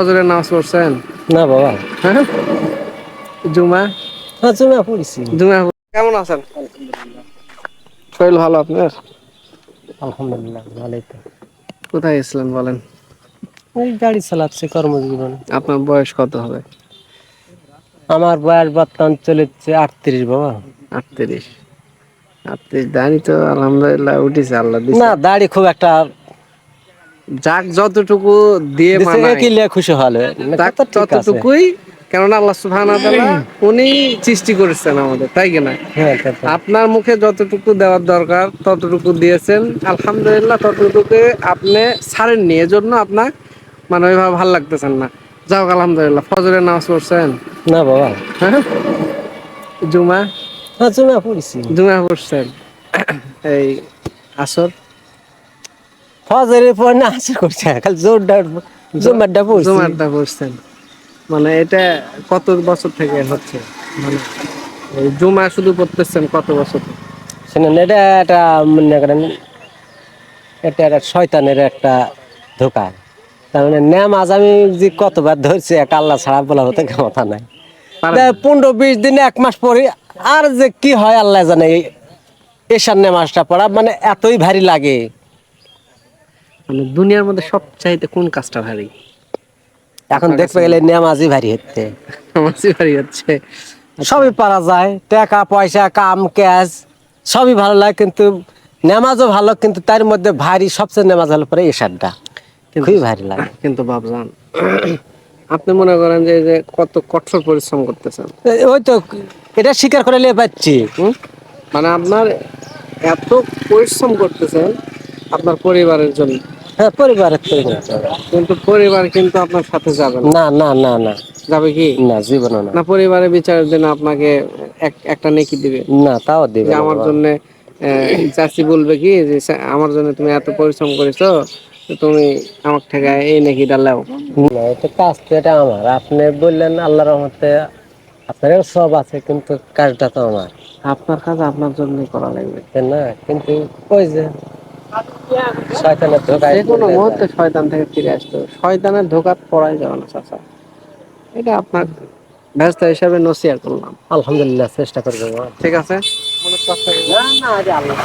ফজরের নামাজ পড়ছেন? না বাবা। হ্যাঁ? জুমা? হ্যাঁ জমা পড়েছি। জুমা কেমন আছেন? শরীর ভালো আপনার? আলহামদুলিল্লাহ ভালোই তো। কোথায় গেছিলেন বলেন? ওই গাড়ি চালাচ্ছে কর্মজীবন। আপনার বয়স কত হবে? আমার বয়স বর্তমান চলেছে আটত্রিশ বাবা। আটত্রিশ। আটত্রিশ। দাঁড়ি তো আলহামদুলিল্লাহ উঠেছে আল্লাহ দিছে। না দাড়ি খুব একটা যাক যতটুকু দিয়ে মানায়, একই লিয়ে খুশি হলে। ততটুকুই। কেননা আল্লাহ সুবহানাহু ওয়া তাআলা উনি সৃষ্টি করেছেন আমাদের তাই কিনা হ্যাঁ। আপনার মুখে যতটুকু দেওয়ার দরকার ততটুকু দিয়েছেন। আলহামদুলিল্লাহ ততটুকু আপনি ছাড়েননি। এজন্য আপনার মানে ওইভাবে ভালো লাগতেছেন না। যাও আলহামদুলিল্লাহ। ফজরের নামাজ পড়ছেন? না বাবা। হ্যাঁ? জুমা? হ্যাঁ জমা পড়েছি। জুমা পড়ছেন? এই আসর? ফজরের পর না আসর করছে খালি জোরটা জমারটা পড়ছি। জুমারটা পড়ছেন। মানে এটা কত বছর থেকে হচ্ছে? মানে জুমা শুধু পড়তেছেন কত বছর? শুনেন এটা একটা মনে করেন এটা একটা শয়তানের একটা ধোকা। তার মানে নামাজ আমি যে কতবার ধরছি এক আল্লাহ ছাড়া বলা হতে ক্ষমতা নাই। পনেরো বিশ দিন এক মাস পরে আর যে কি হয় আল্লাহ জানে এশার নামাজটা পড়া মানে এতই ভারী লাগে। মানে দুনিয়ার মধ্যে সবচাইতে কোন কাজটা ভারী? এখন দেখতে গেলে নামাজই ভারী হচ্ছে। নামাজই ভারী হচ্ছে। সবই পারা যায় টাকা পয়সা কাম ক্যাশ সবই ভালো লাগে কিন্তু নামাজও ভালো কিন্তু তার মধ্যে ভারী সবচেয়ে নামাজ হলো পরে এশারটা। খুবই ভারী লাগে। কিন্তু বাবজান আপনি মনে করেন যে যে কত কঠোর পরিশ্রম করতেছেন? ওই তো এটা স্বীকার করে নিয়ে পাচ্ছি? মানে আপনার এত পরিশ্রম করতেছেন আপনার পরিবারের জন্য। হ্যাঁ পরিবারের তো করতে হবে। কিন্তু পরিবার কিন্তু আপনার সাথে যাবে না। না না না যাবে কি? না জীবনও না। না পরিবারের বিচারের জন্য আপনাকে এক- একটা নেকি দিবে? না তাও দিবে আমার। জন্য চাষি বলবে কি যে আমার জন্য তুমি এত পরিশ্রম করেছ তুমি আমার থেকে এই নেকি ডালাও না এটা কাজ তো এটা আমার। আপনি বললেন আল্লাহ রহমতে আপনার সব আছে কিন্তু কাজটা তো আমার। আপনার কাজ আপনার জন্যই করা লাগবে। না? কিন্তু ওই যে শয়তানের ধোকায় যে কোনো মুহূর্তে শয়তান থেকে ফিরে আসতে হবে। শয়তানের ধোকাত পড়াই যাবে না চাচা। এটা আপনার ব্যস্ত হিসাবে নসিয়া করলাম। আলহামদুলিল্লাহ চেষ্টা করব। ঠিক আছে। না না আরে আল্লাহ।